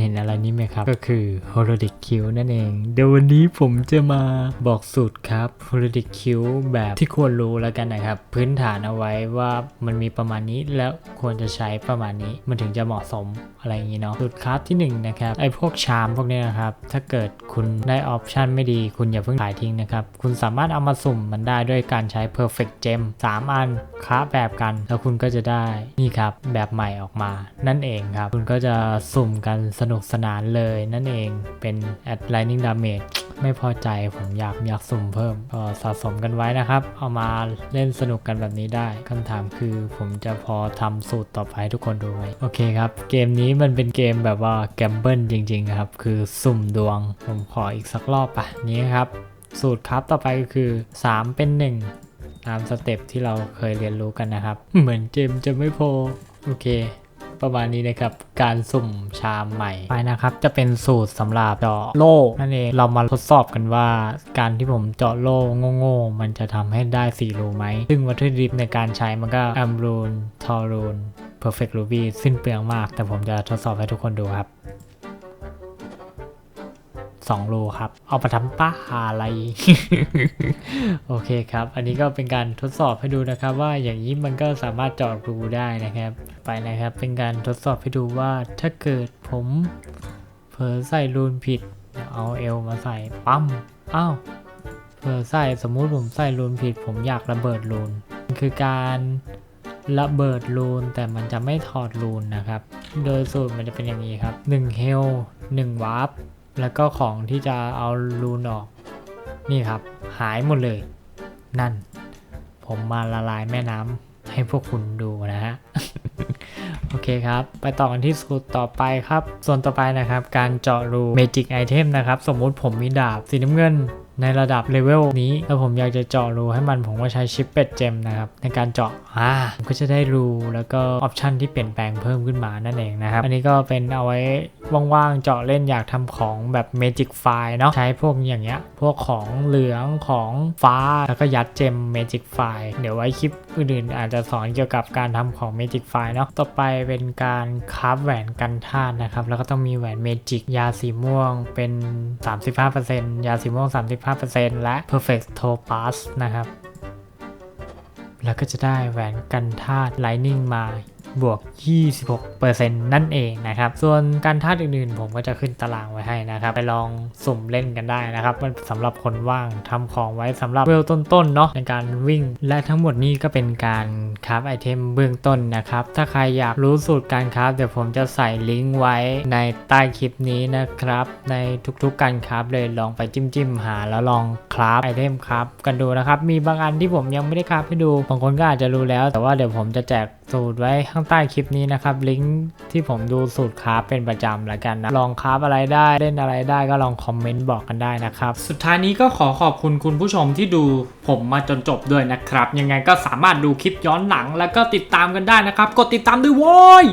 เห็นอะไรนี้ไหมครับ ก็คือ Holodic Q นั่นเอง เดี๋ยววันนี้ผมจะมาบอกสูตรครับ Holodic Q แบบที่ควรรู้แล้วกันนะครับ พื้นฐานเอาไว้ว่ามันมีประมาณนี้แล้วควรจะใช้ประมาณนี้ มันถึงจะเหมาะสมอะไรอย่างนี้เนาะสูตรครับที่หนึ่งนะครับไอ้พวกชามพวกนี้นะครับ ถ้าเกิดคุณได้ออปชันไม่ดี คุณอย่าเพิ่งขายทิ้งนะครับ คุณสามารถเอามาสุ่มมันได้ด้วยการใช้ perfect gem 3 อันค้าแบบกัน แล้วคุณก็จะได้นี่ครับแบบใหม่ออกมา นั่นเองครับ คุณก็จะสุ่มกันสนุกสนานเลยนั่นเองเป็น at lightning damage ไม่พอใจผมอยากอยากสุ่มเพิ่มก็สะสมกันไว้นะครับ เอามาเล่นสนุกกันแบบนี้ได้คำถามคือผมจะพอทำสูตรต่อไปให้ทุกคนดูไหมโอเคครับ เกมนี้มันเป็นเกมแบบว่าแกมเบิลจริง ๆ ครับ คือสุ่มดวง ผมขออีกสักรอบปะนี้ครับ สูตรครับต่อไปก็คือ 3 เป็น 1 ตามสเต็ปที่เราเคยเรียนรู้กันนะครับ เหมือนเจมจะไม่พอโอเค ประมาณนี้นะครับ การสุ่มชามใหม่ไปนะครับ จะเป็นสูตรสำหรับเจาะโล่นั่นเองเรามาทดสอบกันว่า การที่ผมเจาะโล่โง่ๆมันจะทำให้ได้4รูไหมซึ่งวัตถุดิบในการใช้มันก็อัมรูนทอรูน perfect ruby สิ้นเปลืองมาก แต่ผมจะทดสอบให้ทุกคนดูครับ 2รูครับ เอามาทำป้าอะไร โอเคครับ อันนี้ก็เป็นการทดสอบให้ดูนะครับ ว่าอย่างนี้มันก็สามารถเจาะรูได้นะครับ ไปนะครับ เป็นการทดสอบให้ดูว่าถ้าเกิดผมเผลอใส่รูนผิด เอาเอลมาใส่ปั๊มอ้าวเผลอใส่สมมุติผมใส่รูนผิด ผมอยากระเบิดรูนมันคือการระเบิดรูนแต่มันจะไม่ถอดรูนนะครับ โดยสูตรมันจะเป็นอย่างนี้ครับ1เฮล1วาร์ป แล้วก็ของที่จะเอารูนออก นี่ครับ หายหมดเลย นั่น ผมมาละลายแม่น้ำให้พวกคุณดูนะฮะ โอเคครับ ไปต่อกันที่สูตรต่อไปครับ ส่วนต่อไปนะครับ การเจาะรูเมจิกไอเทมนะครับ สมมุติผมมีดาบสีน้ำเงิน ในระดับเลเวลนี้แล้วผมอยากจะเจาะรูให้มันผมก็ใช้ชิปเป็ดเจมนะครับ ในการเจาะอ่าผมก็จะได้รูแล้วก็ออปชันที่เปลี่ยนแปลงเพิ่มขึ้นมานั่นเองนะครับ อันนี้ก็เป็นเอาไว้ว่างๆเจาะเล่นอยากทำของแบบ Magic f i เนาะใช้พวกอย่างเงี้ย พวกของเหลืองของฟ้าแล้วก็ยัดเจม Magic f i เดี๋ยวไว้คลิปอื่นๆอาจจะสอนเกี่ยวกับการทำของ Magic f i เนาะต่อไปเป็นการคราฟแหวนกันธาตุนะครับแล้วก็ต้องมีแหวน Magic ยาสีม่วงเป็น 35%ยาสีม่วง 35และ Perfect Topaz นะครับ แล้วก็จะได้แหวนกันธาตุ Lightning มา บวก 26%นั่นเองนะครับ ส่วนการธาตุอื่นๆ ผมก็จะขึ้นตารางไว้ให้นะครับ ไปลองสุ่มเล่นกันได้นะครับ มันสำหรับคนว่างทำของไว้สำหรับเวลต้นๆเนาะในการวิ่ง และทั้งหมดนี้ก็เป็นการคราฟไอเทมเบื้องต้นนะครับ ถ้าใครอยากรู้สูตรการคราฟเดี๋ยวผมจะใส่ลิงก์ไว้ในใต้คลิปนี้นะครับ ในทุกๆการคราฟเลยลองไปจิ้มๆหา แล้วลองคราฟไอเทมคราฟกันดูนะครับ มีบางอันที่ผมยังไม่ได้คราฟให้ดู บางคนก็อาจจะรู้แล้ว แต่ว่าเดี๋ยวผมจะแจกสูตรไว้ข้างใต้คลิปนี้นะครับลิงก์ที่ผมดูสูตรคราฟเป็นประจำแล้วกันนะลองคราฟอะไรได้เล่นอะไรได้ก็ลองคอมเมนต์บอกกันได้นะครับสุดท้ายนี้ก็ขอขอบคุณคุณผู้ชมที่ดูผมมาจนจบด้วยนะครับ ยังไงก็สามารถดูคลิปย้อนหลังแล้วก็ติดตามกันได้นะครับ กดติดตามด้วยโว้ย